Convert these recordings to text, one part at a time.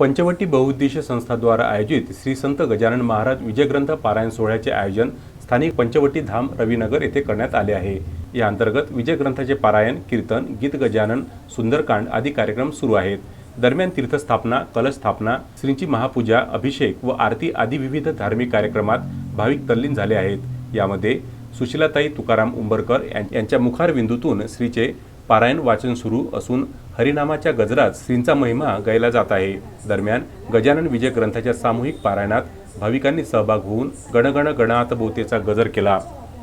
पंचवटी बहुउद्देशीय संस्थाद्वारा आयोजित श्री संत गजानन महाराज विजयग्रंथ पारायण सोहळ्याचे आयोजन स्थानिक पंचवटी धाम रविनगर येथे करण्यात आले आहे. या अंतर्गत विजयग्रंथाचे पारायण कीर्तन गीत गजानन सुंदरकांड आदी कार्यक्रम सुरू आहेत. दरम्यान तीर्थस्थापना कलश स्थापना श्रींची महापूजा अभिषेक व आरती आदी विविध धार्मिक कार्यक्रमात भाविक तल्लीन झाले आहेत. यामध्ये सुशीलाताई तुकाराम उंबरकर यां- यांच्या मुखारविंदूतून श्रीचे पारायण वाचन सुरू असून हरिनामाच्या गजरात श्रींचा महिमा गायला जात आहे. दरम्यान गजानन विजय ग्रंथाच्या सामूहिक पारायणात भाविकांनी सहभाग होऊन गणगण गणात बोतेचा गजर केला.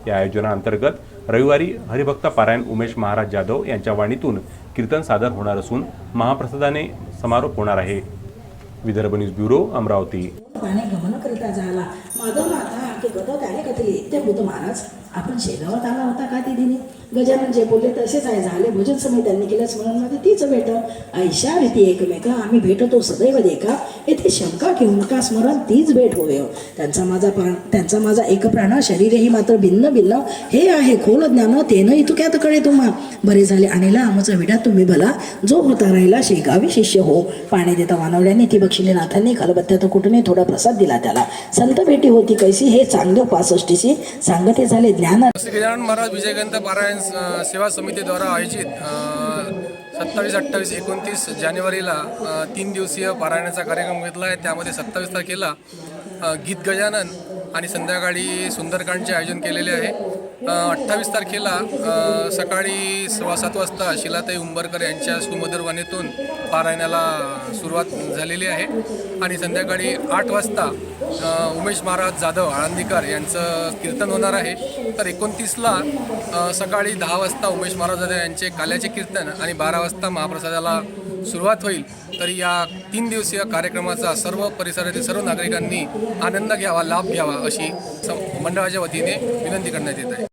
या आयोजनाअंतर्गत रविवारी हरिभक्त पारायण उमेश महाराज जाधव यांच्या वाणीतून कीर्तन सादर होणार असून महाप्रसादाने समारोप होणार आहे. Vidarbha news bureau Amravati. पाने गमन करिता झाला माधव माता की गद त्याने कथली ते बुद्ध महाराज आपण शेगावात आला होता का दिदीने? गजानन जे बोलले तसेच आहे. झाले भोजन समय त्यांनी केलं. स्मरणमध्ये तीच भेट. ऐशा रीती एकमेका आम्ही भेटतो सदैव देखा. येथे शंका घेऊ नका स्मरण? तीच भेट होय. त्यांचा माझा प्राण त्यांचा माझा एक प्राण शरीरही मात्र भिन्न भिन्न. हे आहे खोल ज्ञान. तेन इतुक्यात कळे तुम्हा. बरे झाले आणला आमचा विडा. तुम्ही भला. जो होता राहिला शेगावी शिष्य हो. पाणी देता मानवल्याने ती बक्षिले नाथांनी खलबत्त्यात कुठून थोडा प्रसाद दिला त्याला. संत भेटी होती कैसी हे चांगलं पासष्टीशी सांगते झाले ज्ञान. श्री गजानन महाराज विजयगंत पारायण सेवा समितीद्वारा आयोजित सत्तावीस अठ्ठावीस एकोणतीस जानेवारीला तीन दिवसीय पारायणाचा कार्यक्रम घेतला आहे. त्यामध्ये सत्तावीस तारखेला गीत गजानन आणि संध्याकाळी सुंदरकांडचे आयोजन केलेले आहे. अठ्ठावीस तारखेला सकाळी सव्वा सात वाजता शिलाताई उंबरकर यांच्या सुमधुर वनेतून पारायणाला सुरुवात झालेली आहे. आणि संध्याकाळी आठ वाजता उमेश महाराज जाधव आळंदीकर यांचं कीर्तन होणार आहे. तर एकोणतीसला सकाळी दहा वाजता उमेश महाराज जाधव यांचे काल्याचे कीर्तन आणि बारा वाजता महाप्रसादाला सुरुवात होईल. तर या तीन दिवसीय कार्यक्रमाचा सर्व परिसरातील सर्व नागरिकांनी आनंद घ्यावा लाभ घ्यावा अशी मंडळाच्या वतीने विनंती करण्यात येत आहे.